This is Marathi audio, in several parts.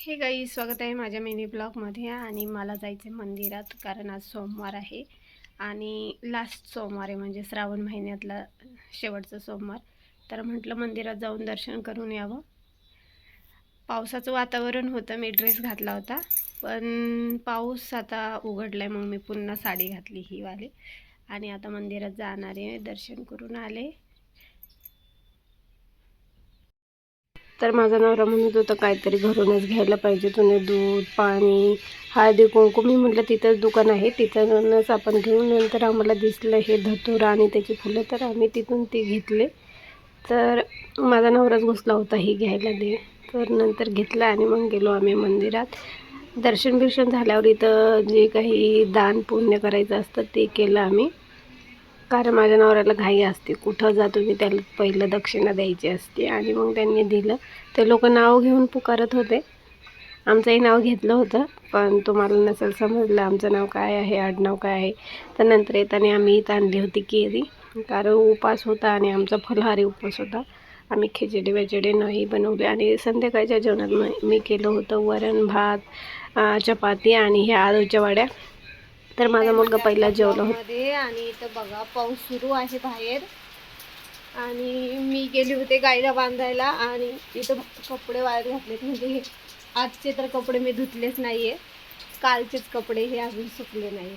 हे काही स्वागत आहे माझ्या मिनी ब्लॉगमध्ये आणि मला जायचं आहे मंदिरात कारण आज सोमवार आहे आणि लास्ट सोमवार आहे म्हणजे श्रावण महिन्यातला शेवटचा सोमवार. तर म्हटलं मंदिरात जाऊन दर्शन करून यावं. पावसाचं वातावरण होतं मी ड्रेस घातला होता पण पाऊस आता उघडला आहे मग मी पुन्हा साडी घातली ही वाले. आणि आता मंदिरात जाणार आहे दर्शन करून आले. तर माझा नवरा म्हणत होता काहीतरी घरूनच घ्यायला पाहिजे तुने दूध पाणी हळदी कुंकू. मी म्हटलं तिथंच दुकान आहे तिथूनच आपण घेऊन नंतर आम्हाला दिसलं हे धतूर आणि त्याची फुलं तर आम्ही तिथून ती घेतले. तर माझा नवराच घुसला होता ही घ्यायला दे. तर नंतर घेतलं आणि मग गेलो आम्ही मंदिरात. दर्शन बिर्शन झाल्यावर इथं जे काही दान पुण्य करायचं असतं ते केलं आम्ही. कारण माझ्या नवऱ्याला घाई असते. कुठं जातो मी त्याला पहिलं दक्षिणा द्यायची असते. आणि मग त्यांनी दिलं. ते लोक नाव घेऊन पुकारत होते. आमचंही नाव घेतलं होतं. पण तुम्हाला नसेल समजलं आमचं नाव काय आहे आडनाव काय आहे. तर नंतर येताना आम्ही इथं आणली होती केरी. कारण उपास होता आणि आमचा फलहारी उपवास होता. आम्ही खिचडी वेचडी नाही बनवले. आणि संध्याकाळच्या जेवणात मी केलं होतं वरण भात चपाती आणि ह्या आलूच्या वड्या. तर माझा मुलगा पहिला जेवला होता. आणि इथं बघा पाऊस सुरू आहे बाहेर. आणि मी गेले होते गाईला बांधायला आणि इथं कपडे वाळत घातलेत. म्हणजे हे आजचे तर कपडे मी धुतलेच नाहीये. कालचेच कपडे हे अजून सुकले नाही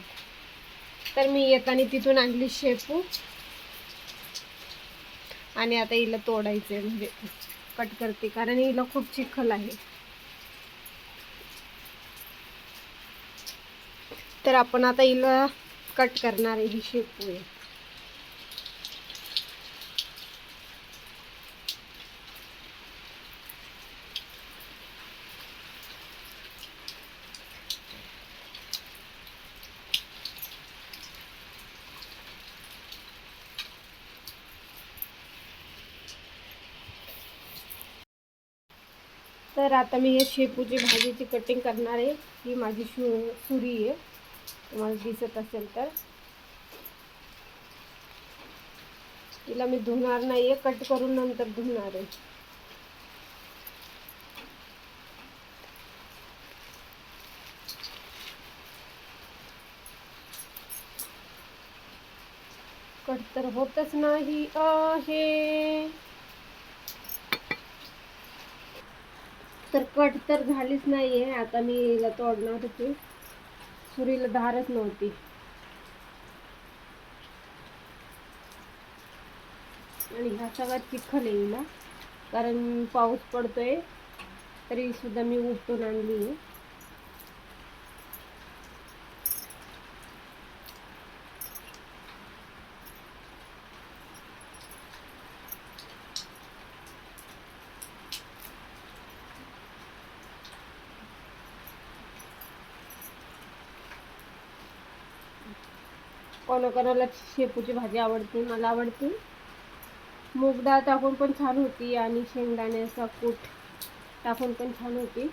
तर मी येताना तिथून आणली शेपू आणि आता हिला तोडायचे म्हणजे कट करते. कारण हिला खूप चिखल आहे. तर आपण आता हिला कट करणार आहे ही शेपू आहे. तर आता मी हे शेपूची भाजीची कटिंग करणार आहे. ही माझी शु सुरी आहे. तुम्हाला दिसत असेल तर. तिला मी धुणार नाहीये कट करून नंतर धुणार आहे. कट तर होतच नाही. आहे तर कट तर झालीच नाहीये. आता मी हिला तोडणार होती. सुरीला धारच नव्हती. आणि ह्या सगळ्यात चिखल येईल ना कारण पाऊस पडतोय तरी सुद्धा मी उपटून आणली आहे. कोणाकोणाला शेपूची भाजी आवडते मला आवडते. मूग डाळ टाकून पण छान होती आणि शेंगदाण्याचा कूट टाकून पण छान होती.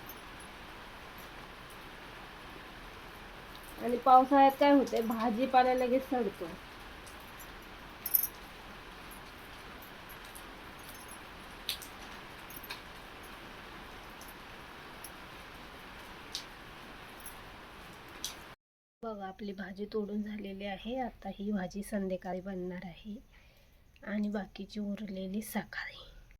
आणि पावसाळ्यात काय होतंय भाजीपाला लगेच सडतो. बघा आपली भाजी तोडून झालेली आहे. आता ही भाजी संध्याकाळी बनणार आहे. आणि बाकीची उरलेली सकाळी